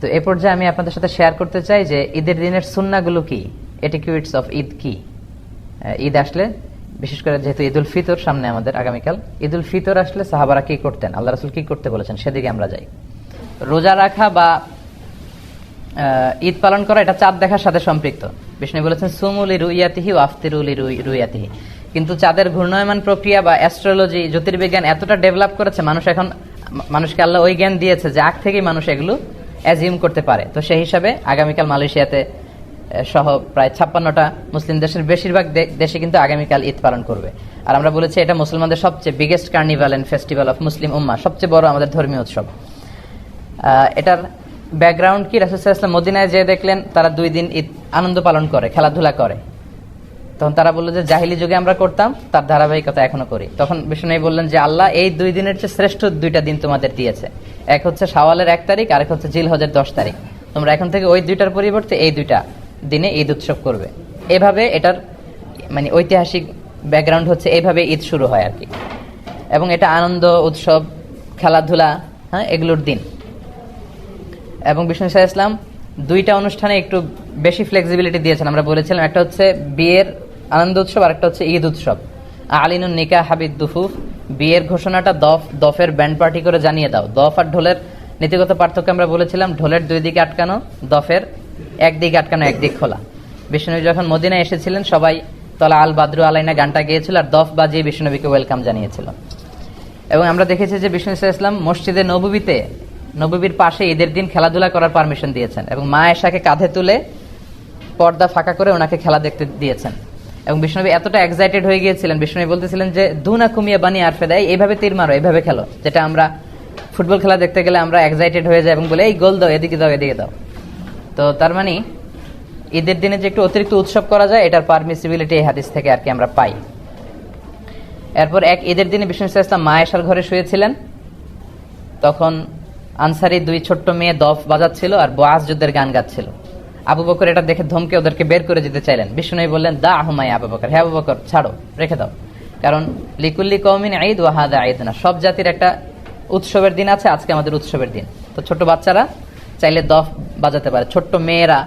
তো এ পর্যায়ে আমি আপনাদের সাথে শেয়ার করতে চাই যে ঈদের দিনের সুন্নাগুলো কি? এটিকিউইটস অফ ঈদ কি? ঈদ আসলে, বিশেষ করে যেহেতু ঈদুল ফিতর সামনে আমাদের আগামীকাল ঈদুল ফিতর আসলে সাহাবারা কি করতেন? আল্লাহ রাসুল কি করতে বলেছেন? সেদিকে আমরা যাই। রোজা রাখা বা ঈদ পালন করা, এটা চাঁদ দেখার সাথে সম্পৃক্ত। বিষ্ণু বলেছেন সুমুলি রুইয়াতিহি ও আফতিরুলি রুইয়াতিহি। কিন্তু চাঁদের ঘূর্ণয়মান প্রক্রিয়া বা অ্যাস্ট্রোলজি জ্যোতির্বিজ্ঞান এতটা ডেভেলপ করেছে, মানুষ এখন মানুষকে আল্লাহ ওই জ্ঞান দিয়েছে যে আগ থেকেই মানুষ এগুলো অ্যাজিউম করতে পারে। তো সেই হিসাবে আগামীকাল মালয়েশিয়াতে সহ প্রায় ছাপ্পান্নটা মুসলিম দেশের বেশিরভাগ দেশে কিন্তু আগামীকাল ঈদ পালন করবে। আর আমরা বলেছি এটা মুসলমানদের সবচেয়ে biggest carnival and festival of Muslim উম্মা সবচেয়ে বড় আমাদের ধর্মীয় উৎসব। এটার ব্যাকগ্রাউন্ড কি? রাসুসাল্লাম মদিনায় যে দেখলেন, তারা দুই দিন ঈদ আনন্দ পালন করে, খেলাধুলা করে। তখন তারা বলল যে জাহিলি যুগে আমরা করতাম, তার ধারাবাহিকতা এখনও করি। তখন বিষ্ণু বললেন যে আল্লাহ, এই দুই দিনের চেয়ে শ্রেষ্ঠ দুইটা দিন তোমাদের দিয়েছে। এক হচ্ছে সাওয়ালের এক তারিখ আর এক হচ্ছে জিল হজের দশ তারিখ। তোমরা এখন থেকে ওই দুইটার পরিবর্তে এই দুইটা দিনে ঈদ উৎসব করবে। এভাবে এটার মানে ঐতিহাসিক ব্যাকগ্রাউন্ড হচ্ছে এইভাবে ঈদ শুরু হয় আর কি। এবং এটা আনন্দ, উৎসব, খেলাধুলা হ্যাঁ এগুলোর দিন। এবং বিষ্ণু ইসা ইসলাম দুইটা অনুষ্ঠানে একটু বেশি ফ্লেক্সিবিলিটি দিয়েছেন। আমরা বলেছিলাম, একটা হচ্ছে বিয়ের আনন্দ উৎসব আর একটা হচ্ছে ঈদ উৎসব। আলিনুন নিকা হাবিদ দুফুফ বিয়ের ঘোষণাটা দফ, দফের ব্যান্ড পার্টি করে জানিয়ে দাও। দফ আর ঢোলের নীতিগত পার্থক্য আমরা বলেছিলাম, ঢোলের দুই দিকে আটকানো, দফের একদিকে আটকানো একদিক খোলা। বিষ্ণু যখন মদিনায় এসেছিলেন, সবাই তলা আল বাদরু আলাইনা গানটা গিয়েছিল আর দফ বাজিয়ে বিষ্ণুনবীকে ওয়েলকাম জানিয়েছিল। এবং আমরা দেখেছি যে বিষ্ণু ইসা ইসলাম মসজিদে নববীতে, নববীর পাশে ঈদের দিন খেলাধুলা করার পারমিশন দিয়েছেন এবং মা এশাকে কাঁধে তুলে পর্দা ফাঁকা করে ওনাকে খেলা দেখতে দিয়েছেন। এবং বিষ্ণুবী এতটা এক্সাইটেড হয়ে গিয়েছিলেন বিষ্ণুবী বলতেছিলেন যে, দুনা কুমিয়া বানিয়ে আরফে দেয় এইভাবে তীর মারো, এইভাবে খেলো, যেটা আমরা ফুটবল খেলা দেখতে গেলে আমরা এক্সাইটেড হয়ে যাই এবং বলে, এই গোল দাও, এদিকে দাও এদিকে দাও। তো তার মানে ঈদের দিনে যে একটু অতিরিক্ত উৎসব করা যায়, এটার পারমিসিবিলিটি এই হাদিস থেকে আর কি আমরা পাই। এরপর এক ঈদের দিনে বিষ্ণু ইসা ইসলাম মায়েশার ঘরে শুয়েছিলেন। তখন আনসারি দুই ছোট্ট মেয়ে দফ বাজাচ্ছিল আর বোয়াজ যুদ্ধের গান গাচ্ছিল। আবু বকর এটা দেখে ধমকে ওদেরকে বের করে যেতে চাইলেন। বিষ্ণু বললেন, দা আহমাই আবু বকর। হ্যাঁ আবু বকর, ছাড়ো, রেখে দাও। কারণ, লিকুল্লি কৌমিন ঈদ ওয়াহাদা ঈদ না সব জাতির একটা উৎসবের দিন আছে, আজকে আমাদের উৎসবের দিন। তো ছোট বাচ্চারা চাইলে দফ বাজাতে পারে। ছোট্ট মেয়েরা,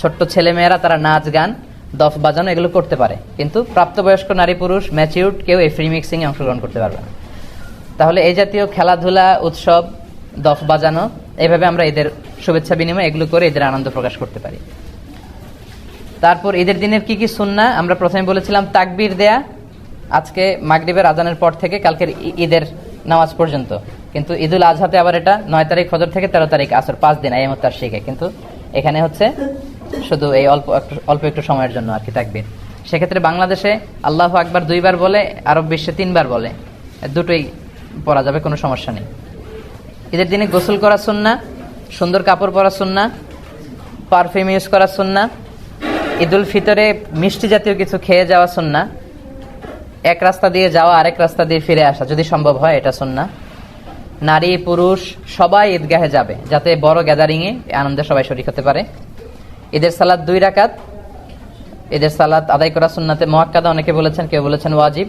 ছোট্ট ছেলে মেয়েরা তারা নাচ গান, দফ বাজানো এগুলো করতে পারে। কিন্তু প্রাপ্তবয়স্ক নারী পুরুষ ম্যাচিউড কেউ এই ফ্রি মিক্সিংয়ে অংশগ্রহণ করতে পারবে না। তাহলে এই জাতীয় খেলাধুলা, উৎসব, দফ বাজানো এইভাবে আমরা এদের শুভেচ্ছা বিনিময় এগুলো করে এদের আনন্দ প্রকাশ করতে পারি। তারপর ঈদের দিনের কি কি সুন্না? আমরা প্রথমে বলেছিলাম তাকবির দেয়া, আজকে মাগরিবের আজানের পর থেকে কালকের ঈদের নামাজ পর্যন্ত। কিন্তু ঈদুল আজহাতে আবার এটা নয় তারিখ ফজর থেকে তেরো তারিখ আসর, পাঁচ দিন আইএমত তার শিখে। কিন্তু এখানে হচ্ছে শুধু এই অল্প অল্প একটু সময়ের জন্য আর কি তাকবির। সেক্ষেত্রে বাংলাদেশে আল্লাহ আকবার দুইবার বলে, আরব বিশ্বে তিনবার বলে। দুটোই পরা যাবে, কোনো সমস্যা নেই। ঈদের দিনে গোসল করা সুন্না সুন্দর কাপড় পরা সুন্না পারফিউম ইউজ করা সুন্না, ঈদুল ফিতরে মিষ্টি জাতীয় কিছু খেয়ে যাওয়া সুন্না, এক রাস্তা দিয়ে যাওয়া, আরেক রাস্তা দিয়ে ফিরে আসা, যদি সম্ভব হয় এটা সুন্না। নারী, পুরুষ, সবাই ঈদগাহে যাবে, যাতে বড় গ্যাদারিংয়ে আনন্দে সবাই শরিক হতে পারে। ঈদের সালাদ দুই রাকাত, ঈদের সালাদ আদায় করা সুন্নাতে মহাক্কাদা অনেকে বলেছেন, কেউ বলেছেন ওয়াজিব।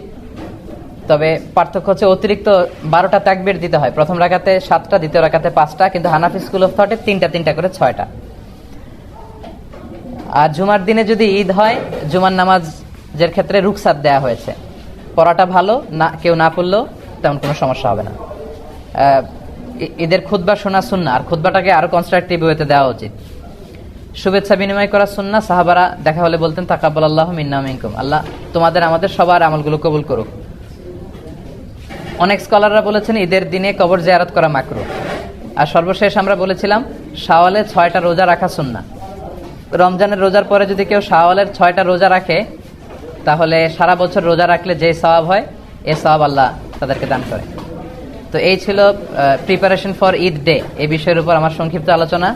তবে পার্থক্য হচ্ছে অতিরিক্ত বারোটা তাকবির দিতে হয়। প্রথম রাখাতে সাতটা, দ্বিতীয় রাখাতে পাঁচটা, কিন্তু হানাফি স্কুল অফ থটে তিনটা তিনটা করে ছয়টা। আর জুমার দিনে যদি ঈদ হয়, জুমার নামাজের ক্ষেত্রে রুকসাত দেয়া হয়েছে। পড়াটা ভালো, না, কেউ না পড়লেও তেমন কোনো সমস্যা হবে না। ঈদের খুদ্া শোনা সুন্না আর খুদ্বাটাকে আরও কনস্ট্রাকটিভ ওয়েতে দেওয়া উচিত। শুভেচ্ছা বিনিময় করা সুন্না সাহাবারা দেখা হলে বলতেন তাকাব্বাল আল্লাহ মিন্না মিনকুম। আল্লাহ তোমাদের, আমাদের সবার আমলগুলো কবুল করুক। অনেক স্কলাররা বলেছেন, ঈদের দিনে কবর জিয়ারত করা মাকরু। আর সর্বশেষ আমরা বলেছিলাম, শাওয়ালে ছয়টা রোজা রাখা সুন্না রমজানের রোজার পরে যদি কেউ শাওয়ালের ছয়টা রোজা রাখে, তাহলে সারা বছর রোজা রাখলে যে সওয়াব হয়, এ সওয়াব আল্লাহ তাদেরকে দান করে। তো এই ছিল প্রিপারেশন ফর ঈদ ডে এই বিষয়ের উপর আমার সংক্ষিপ্ত আলোচনা।